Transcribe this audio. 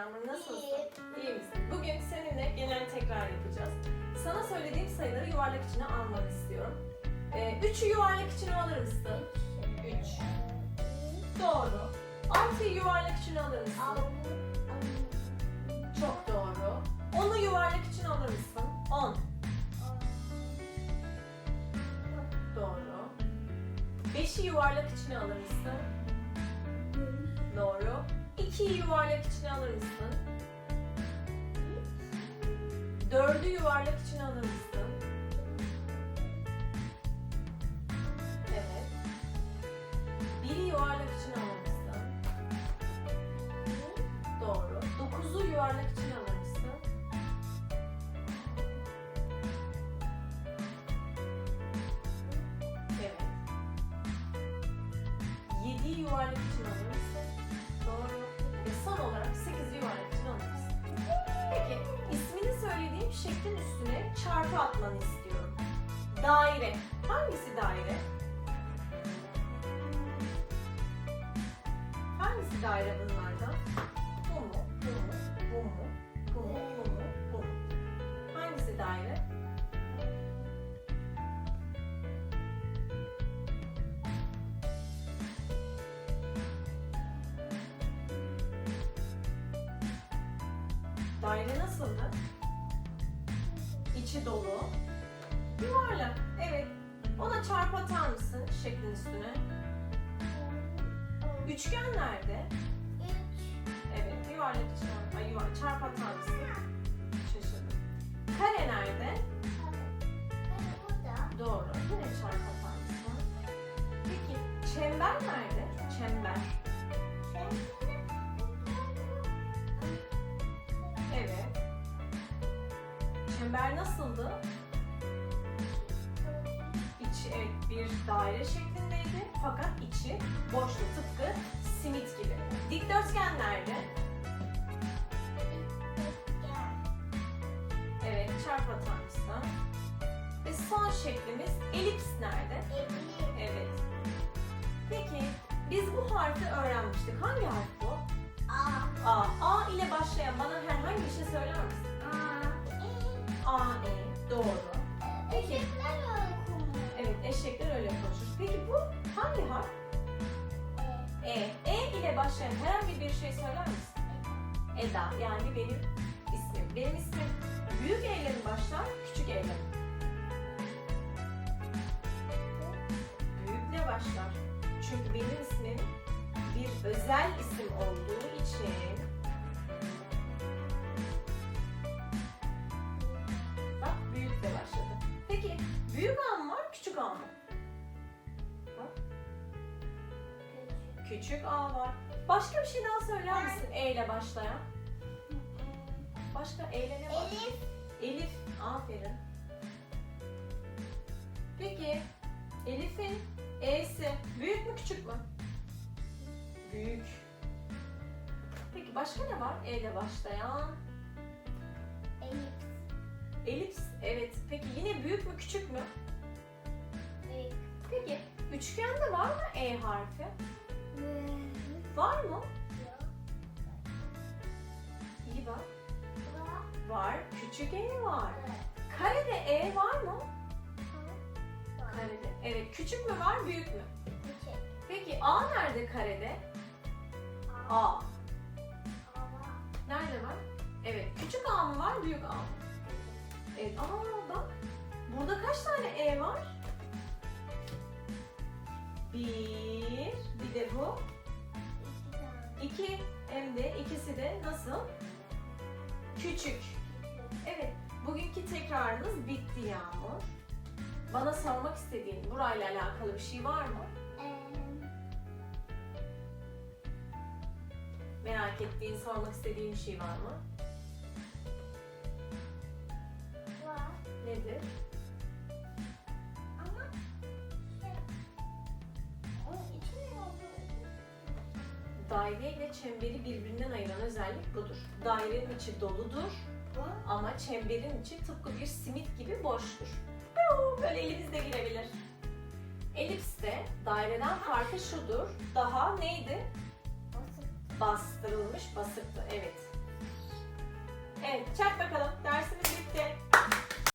Yağmur nasılsın? İyi misin? Bugün seninle genel tekrar yapacağız. Sana söylediğim sayıları yuvarlak içine almanı istiyorum. Ee, üçü yuvarlak içine alır mısın? Üç. Doğru. Altıyı yuvarlak içine alır mısın? Çok doğru. Onu yuvarlak içine alır mısın? On. Doğru. Beşi yuvarlak içine alır mısın? Doğru. İkiyi yuvarlak içine alır mısın? Dördü yuvarlak içine alır mısın? Evet. Biri yuvarlak içine alır mısın? Doğru. Dokuzu yuvarlak içine alır mısın? Evet. Yediyi yuvarlak içine alır çarpı atmanı istiyorum. Daire. Hangisi daire? Hangisi daire bunlardan? Bu mu? Bu mu? Bu mu? Bu mu? Bu mu? Bu mu? Hangisi daire? Daire nasıldı? İçi dolu. Yuvarlak. Evet. Ona çarpı atar mısın şeklin üstüne? Üçgen nerede? Evet. Yuvarlak içine. Ay yuvarlak. Çarpı atar mısın? Şaşırdım. Kare nerede? Doğru. Yine çarpı atar mısın? Peki çember nerede? Çember. Evet. Çember nasıldı? İçi evet bir daire şeklindeydi fakat içi boştu tıpkı simit gibi. Dikdörtgen nerede? Evet çarpı atar mısın? Ve son şeklimiz elips nerede? Evet. Peki biz bu harfi öğrenmiştik. Hangi harf bu? A. A ile başlayan bana herhangi bir şey söyler misin? Başlayan herhangi bir şey söyler misin? Eda. Yani benim ismim. Benim ismim büyük E ile mi başlar, küçük E ile mi? Büyükle başlar. Çünkü benim ismim bir özel isim olduğu için Bak büyükle başladı. Peki büyük A küçük A var. Başka bir şey daha söyler misin E ile başlayan? Başka E ile ne var? Elif. Aferin. Peki Elif'in E'si büyük mü küçük mü? Büyük. Peki başka ne var E ile başlayan? Elips. Evet. Peki yine büyük mü küçük mü? Peki üçgende var mı E harfi? Var mı? İyi bak. Var. Küçük E var. Karede E var mı? Karede. Evet. Küçük mü var, büyük mü? Peki A nerede karede? A. Nerede var? Evet. Küçük A mı var, büyük A mı? Evet. Aa bak. Burada kaç tane E var? Bir. 2 hem de ikisi de nasıl? Küçük. Evet, bugünkü tekrarımız bitti Yağmur. Bana sormak istediğin burayla alakalı bir şey var mı? Merak ettiğin, sormak istediğin bir şey var mı? Var. Nedir? daire ile çemberi birbirinden ayıran özellik budur. Dairenin içi doludur ama çemberin içi tıpkı bir simit gibi boştur. Böyle elinizle girebilir. Elips de daireden farkı şudur. Daha neydi? Bastırılmış, basıktı. Evet. Evet, çak bakalım. Dersimiz bitti.